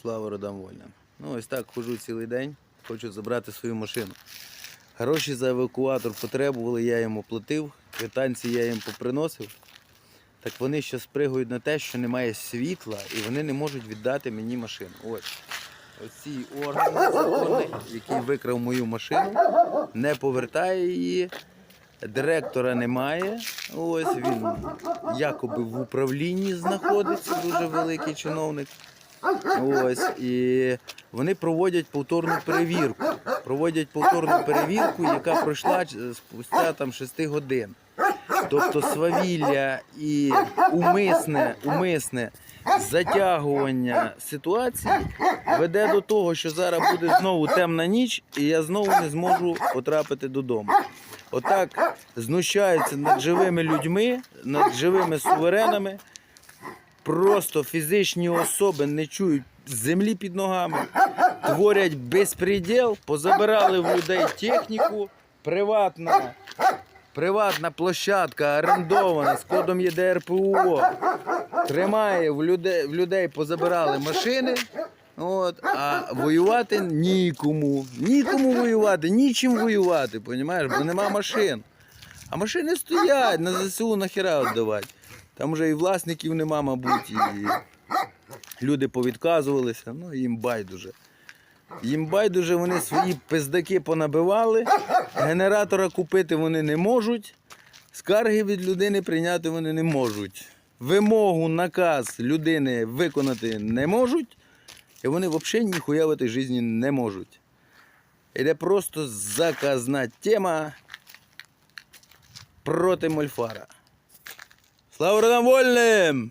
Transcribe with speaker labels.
Speaker 1: Слава родам вольним. Ну ось так хожу цілий день, хочу забрати свою машину. Гроші за евакуатор потребували, я йому платив, квитанції я їм поприносив. Так вони ще спригують на те, що немає світла і вони не можуть віддати мені машину. Ось. Оці органи законний, який викрав мою машину, не повертає її. Директора немає. Ось він якоби в управлінні знаходиться, дуже великий чиновник. Ось і вони проводять повторну перевірку. Проводять повторну перевірку, яка пройшла спустя там 6 годин. Тобто свавілля і умисне, умисне затягування ситуації веде до того, що зараз буде знову темна ніч, і я знову не зможу потрапити додому. Отак знущаються над живими людьми, над живими суверенами. Просто фізичні особи не чують землі під ногами, творять безпреділ, позабирали в людей техніку, приватна, приватна площадка орендована з кодом ЄДРПУО. Тримає в людей, в людей позабирали машини. От, а воювати нікому. Нікому воювати, нічим воювати, понімаєш, бо нема машин. А машини стоять, на ЗСУ нахіра віддавати. Там вже і власників нема, мабуть, і люди повідказувалися, ну їм байдуже. Їм байдуже, вони свої пиздаки понабивали, генератора купити вони не можуть, скарги від людини прийняти вони не можуть. Вимогу, наказ людини виконати не можуть, і вони взагалі ніхуя в цій житті не можуть. Іде просто заказна тема проти Мольфара. Слава родам вольним!